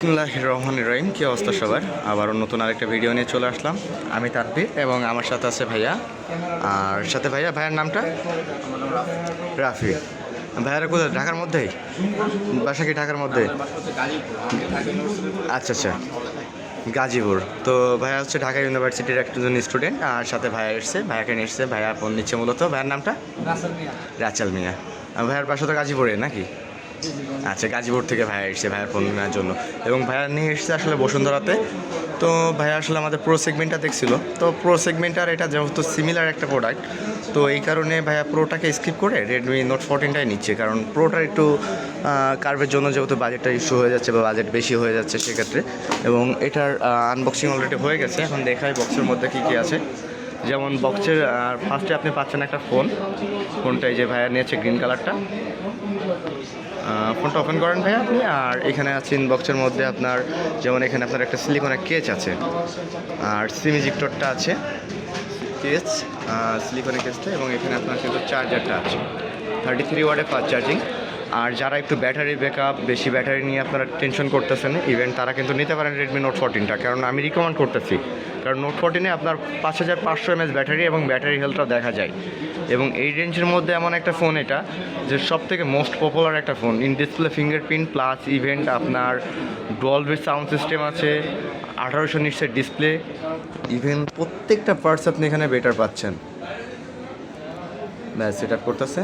রহমান রহিম। কী অবস্থা সবার? আবারও নতুন আরেকটা ভিডিও নিয়ে চলে আসলাম। আমি তানভীর এবং আমার সাথে আছে ভাইয়া। আর সাথে ভাইয়া, ভাইয়ার নামটা? রাফি। ভাইয়ারা কোথায়? ঢাকার মধ্যেই? বাসা কি ঢাকার মধ্যে? আচ্ছা আচ্ছা। গাজীপুর। তো ভাইয়া হচ্ছে ঢাকা ইউনিভার্সিটির একজন স্টুডেন্ট আর সাথে ভাইয়া এসছে, ভাইয়াকে নিয়ে এসছে। ভাইয়া ফোন নিচ্ছে মূলত। ভাইয়ার নামটা? রাচাল মিয়া। ভাইয়ার বাসা তো গাজীপুরে নাকি? আচ্ছা গাজীপুর থেকে ভাইয়া এসছে, ভাইয়ার ফোন নেওয়ার জন্য। এবং ভাইয়া নিয়ে এসছে আসলে বসুন্ধরাতে। তো ভাইয়া আসলে আমাদের প্রো সেগমেন্টটা দেখছিল। তো প্রো সেগমেন্ট আর এটা যেহেতু সিমিলার একটা প্রোডাক্ট তো এই কারণে ভাইয়া প্রোটাকে স্কিপ করে রেডমি নোট ফোরটিনটাই নিচ্ছে। কারণ প্রোটার একটু কার্ভের জন্য যেহেতু বাজেটটা ইস্যু হয়ে যাচ্ছে বা বাজেট বেশি হয়ে যাচ্ছে সেক্ষেত্রে। এবং এটার আনবক্সিং অলরেডি হয়ে গেছে। এখন দেখাই বক্সের মধ্যে কী কী আছে। যেমন বক্সের ফার্স্টে আপনি পাচ্ছেন একটা ফোন ফোনটা এই যে ভাইয়া নিয়েছে গ্রিন কালারটা ফোনটা ওপেন করেন ভাইয়া আপনি, আর এখানে আছে ইনবক্সের মধ্যে আপনার, যেমন এখানে আপনার একটা সিলিকনের কেচ আছে। আর সিমিজিক্টরটা আছে। কেচ সিলিকনের কেচটা এবং এখানে আপনার কিন্তু চার্জারটা আছে। থার্টি থ্রি ওয়ার্ডে ফাস্ট চার্জিং আর যারা একটু ব্যাটারি ব্যাকআপ, বেশি ব্যাটারি নিয়ে আপনারা টেনশন করতেছেন ইভেন তারা কিন্তু নিতে পারেন রেডমি নোট ফোরটিনটা কারণ আমি রিকমেন্ড করতেছি। কারণ নোট ফোরটিনে আপনার পাঁচ হাজার পাঁচশো এমএস ব্যাটারি এবং ব্যাটারি হেলথটাও দেখা যায়। এবং এই রেঞ্জের মধ্যে এমন একটা ফোন এটা, যে সব থেকে মোস্ট পপুলার একটা phone in display fingerprint plus event আপনার ডলবি সাউন্ড সিস্টেম আছে, আঠারোশো নিটসের ডিসপ্লে ইভেন প্রত্যেকটা পার্টস আপনি এখানে বেটার পাচ্ছেন। ব্যাস সেট আপ করতেছে।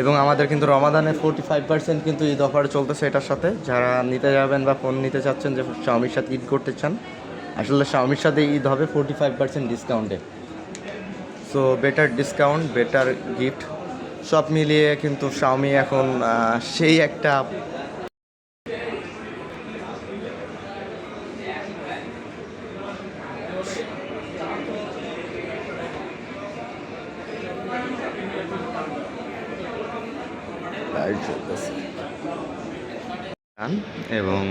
এবং আমাদের কিন্তু রমাদানে ফোর্টি ফাইভ পার্সেন্ট কিন্তু ঈদ অফার চলতেছে এটার সাথে। যারা নিতে যাবেন বা ফোন নিতে চাচ্ছেন যে স্বামীর সাথে ঈদ করতে চান, আসলে শাওমির সাথে ঈদ হবে ফোর্টি ফাইভ পার্সেন্ট ডিসকাউন্টে so better discount better gift সব মিলিয়ে কিন্তু স্বামী এখন সেই একটা এবং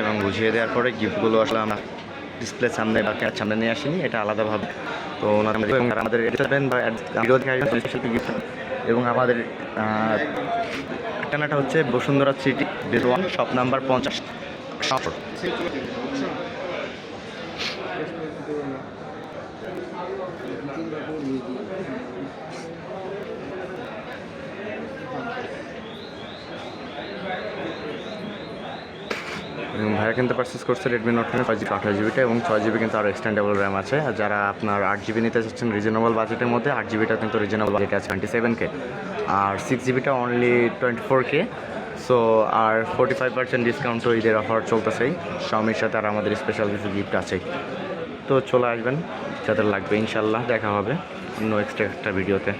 এবং বুঝিয়ে দেওয়ার পরে গিফটগুলো আসলে আমরা ডিসপ্লে সামনে বা ক্যামেরার সামনে নিয়ে আসিনি, এটা আলাদাভাবে। তো ওনারা আমাদের গিফট এবং আমাদের ঠিকানাটা হচ্ছে বসুন্ধরা সিটি বেদ ওয়ান শপ নাম্বার পঞ্চাশ ভাইয়া কিন্তু পারচেস করছে Redmi Note ten five GB আঠাশ জিবিটা এবং ছয় জিবি কিন্তু আরও এক্সটেন্ডেবল র্যাম আছে। আর যারা আপনার আট জিবি নিতে চাচ্ছেন রিজনেবল বাজেটের মধ্যে, আট জিবিটা কিন্তু রিজনেবল বাজেট আছে টোয়েন্টি সেভেন কে আর six জিবিটা only twenty four K so আর ফোর্টি ফাইভ পার্সেন্ট ডিসকাউন্ট তো ঈদের অফার চলতেছেই। স্বামীর সাথে আর আমাদের স্পেশাল কিছু গিফট আছে তো চলে আসবেন, যাদের লাগবে ইনশাল্লাহ দেখা হবে অন্য এক্সট্রা একটা ভিডিওতে